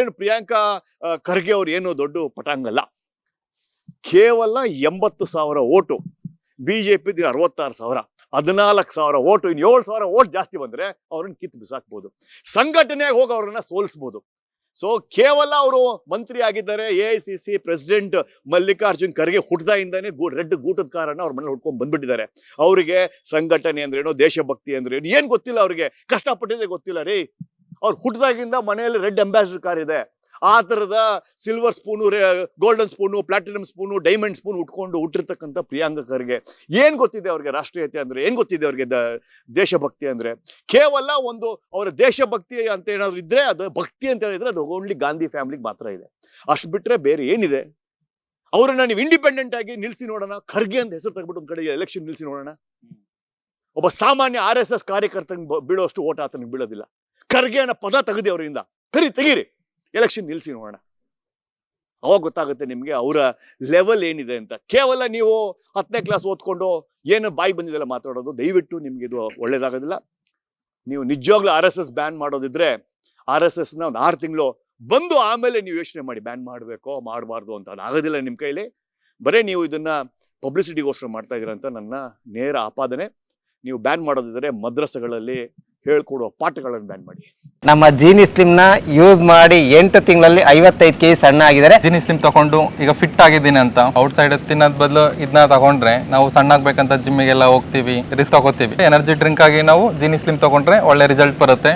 ಏನು ಪ್ರಿಯಾಂಕಾ ಖರ್ಗೆ ಅವ್ರು ಏನು ದೊಡ್ಡ ಪಟಾಂಗಲ್ಲ ಕೇವಲ ಎಂಬತ್ತು ಸಾವಿರ ಓಟು. ಬಿಜೆಪಿ ಅರವತ್ತಾರು ಸಾವಿರ. ಹದಿನಾಲ್ಕು ಸಾವಿರ ಓಟು. ಇನ್ನು ಏಳು ಸಾವಿರ ಓಟ್ ಜಾಸ್ತಿ ಬಂದ್ರೆ ಅವ್ರನ್ನ ಕಿತ್ತು ಬಿಸಾಕ್ಬೋದು. ಸಂಘಟನೆಯಾಗಿ ಹೋಗಿ ಅವ್ರನ್ನ ಸೋಲಿಸ್ಬೋದು. ಸೊ ಕೇವಲ ಅವರು ಮಂತ್ರಿ ಆಗಿದ್ದಾರೆ, A I C C president Mallikarjun Kharge ಹುಟ್ಟದಾಯಿಂದಾನೆ ಗೂ, ರೆಡ್ ಗೂಟದ ಕಾರಣ ಅವ್ರ ಮನೇಲಿ ಹುಡ್ಕೊಂಡು ಬಂದ್ಬಿಟ್ಟಿದ್ದಾರೆ. ಅವರಿಗೆ ಸಂಘಟನೆ ಅಂದ್ರೇನು ದೇಶಭಕ್ತಿ ಅಂದ್ರೇನು ಏನು ಗೊತ್ತಿಲ್ಲ ಅವ್ರಿಗೆ. ಕಷ್ಟಪಟ್ಟಿದ್ದೇ ಗೊತ್ತಿಲ್ಲ, ರೀ ಅವ್ರು ಹುಟ್ಟದಾಗಿಂದ ಮನೆಯಲ್ಲಿ ರೆಡ್ ಅಂಬಾಸಿಡರ್ ಕಾರ್ ಇದೆ. ಆ ಥರದ silver spoon golden spoon platinum spoon diamond spoon ಉಟ್ಕೊಂಡು ಹುಟ್ಟಿರ್ತಕ್ಕಂಥ ಪ್ರಿಯಾಂಗಕರಿಗೆ ಏನು ಗೊತ್ತಿದೆ ಅವ್ರಿಗೆ ರಾಷ್ಟ್ರೀಯತೆ ಅಂದ್ರೆ? ಏನ್ ಗೊತ್ತಿದೆ ಅವ್ರಿಗೆ ದ- ದೇಶಭಕ್ತಿ ಅಂದ್ರೆ? ಕೇವಲ ಒಂದು ಅವರ ದೇಶಭಕ್ತಿ ಅಂತ ಏನಾದ್ರು ಇದ್ರೆ ಅದು ಭಕ್ತಿ ಅಂತ ಹೇಳಿದ್ರೆ ಅದು ಓನ್ಲಿ ಗಾಂಧಿ ಫ್ಯಾಮಿಲಿಗೆ ಮಾತ್ರ ಇದೆ. ಅಷ್ಟು ಬಿಟ್ರೆ ಬೇರೆ ಏನಿದೆ? ಅವ್ರನ್ನ ನೀವು ಇಂಡಿಪೆಂಡೆಂಟ್ ಆಗಿ ನಿಲ್ಸಿ ನೋಡೋಣ. ಖರ್ಗೆ ಅಂತ ಹೆಸರು ತೆಗೆದ್ಬಿಟ್ಟು ಒಂದ್ ಕಡೆ ಎಲೆಕ್ಷನ್ ನಿಲ್ಸಿ ನೋಡೋಣ. ಒಬ್ಬ ಸಾಮಾನ್ಯ ಆರ್ ಎಸ್ ಎಸ್ ಕಾರ್ಯಕರ್ತನಿಗೆ ಬೀಳೋಷ್ಟು ಓಟ್ ಆತನಿಗೆ ಬೀಳೋದಿಲ್ಲ. ಖರ್ಗೆ ಅನ್ನೋ ಪದ ತೆಗೆದಿ ಅವರಿಂದ ಕರಿ ತೆಗೀರಿ. ಎಲೆಕ್ಷನ್ ನಿಲ್ಸಿ ನೋಡೋಣ. ಅವಾಗ ಗೊತ್ತಾಗುತ್ತೆ ನಿಮಗೆ ಅವರ ಲೆವೆಲ್ ಏನಿದೆ ಅಂತ. ಕೇವಲ ನೀವು ಹತ್ತನೇ ಕ್ಲಾಸ್ ಓದ್ಕೊಂಡು ಏನು ಬಾಯಿ ಬಂದಿದೆಲ್ಲ ಮಾತಾಡೋದು, ದಯವಿಟ್ಟು ನಿಮಗೆ ಇದು ಒಳ್ಳೇದಾಗೋದಿಲ್ಲ. ನೀವು ನಿಜವಾಗ್ಲೂ ಆರ್ ಎಸ್ ಎಸ್ ಬ್ಯಾನ್ ಮಾಡೋದಿದ್ರೆ ಆರ್ ಎಸ್ ಎಸ್ನ ಒಂದು ಆರು ತಿಂಗಳು ಬಂದು ಆಮೇಲೆ ನೀವು ಯೋಚನೆ ಮಾಡಿ ಬ್ಯಾನ್ ಮಾಡಬೇಕೋ, ಮಾಡಬಾರ್ದು ಅಂತ ಅದು ಆಗೋದಿಲ್ಲ ನಿಮ್ಮ ಕೈಲಿ. ಬರೀ ನೀವು ಇದನ್ನ ಪಬ್ಲಿಸಿಟಿಗೋಸ್ಕರ ಮಾಡ್ತಾ ಇದ್ದೀರ ಅಂತ ನನ್ನ ನೇರ ಆಪಾದನೆ. ನೀವು ಬ್ಯಾನ್ ಮಾಡೋದಿದ್ರೆ ಮದ್ರಸಗಳಲ್ಲಿ ಹೇಳ್ಕೊಡುವ ಪಾಠಗಳನ್ನು ಬ್ಯಾನ್ ಮಾಡಿ. ನಮ್ಮ ಜೀನಿ ಸ್ಲಿಮ್ನ ಯೂಸ್ ಮಾಡಿ ಎಂಟು ತಿಂಗಳಲ್ಲಿ ಐವತ್ತೈದು ಕೆಜಿ ಸಣ್ಣ ಆಗಿದ್ದಾರೆ. ಜೀನಿ ಸ್ಲಿಮ್ ತಗೊಂಡು ಈಗ ಫಿಟ್ ಆಗಿದ್ದೀನಿ ಅಂತ. ಔಟ್ ಸೈಡ್ ತಿನ್ನೋದ್ ಬದಲು ಇದನ್ನ ತಗೊಂಡ್ರೆ ನಾವು ಸಣ್ಣ ಆಗ್ಬೇಕಂತ ಜಿಮ್ಮಿಗೆಲ್ಲ ಹೋಗ್ತೀವಿ ರಿಸ್ಕ್ ತಗೋತೀವಿ. ಎನರ್ಜಿ ಡ್ರಿಂಕ್ ಆಗಿ ನಾವು ಜೀನಿ ಸ್ಲಿಮ್ ತಗೊಂಡ್ರೆ ಒಳ್ಳೆ ರಿಸಲ್ಟ್ ಬರುತ್ತೆ.